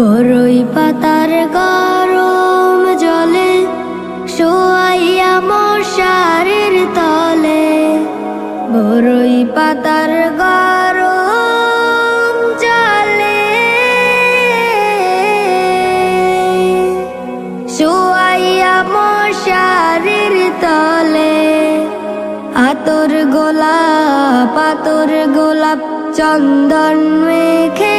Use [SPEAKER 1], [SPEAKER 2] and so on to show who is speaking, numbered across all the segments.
[SPEAKER 1] বড়ই পাতার গরম জলে শোয়াইয়া মশারের তলে। বড়ই পাতার গরম জলে শোয়াইয়া মশারের তলে। আতর গোলাপ আতর গোলাপ চন্দন মেখে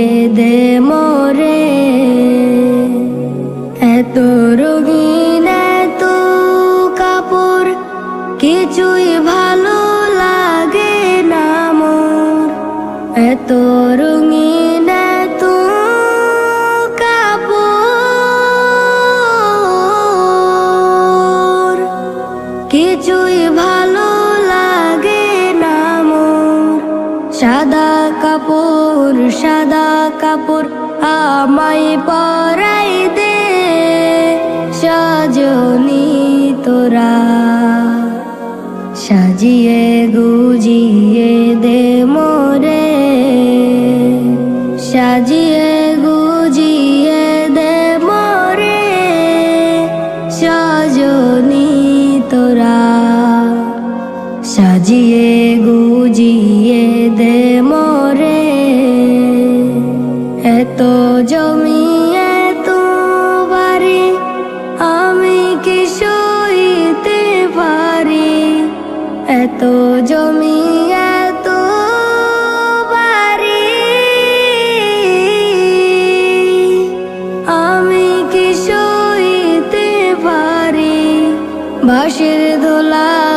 [SPEAKER 1] এত কাপড়। কিছুই ভালো লাগে না মোর। সাদা কাপড় সাদা কাপড় আমায় পরাই দে, সজনি তোরা। সাজিয়ে গুজিয়ে সাজিয়ে গুজিয়ে দে মরে। এত জমি এত বাড়ি আমি কি সইতে পারি? এত বাঁশের দোলা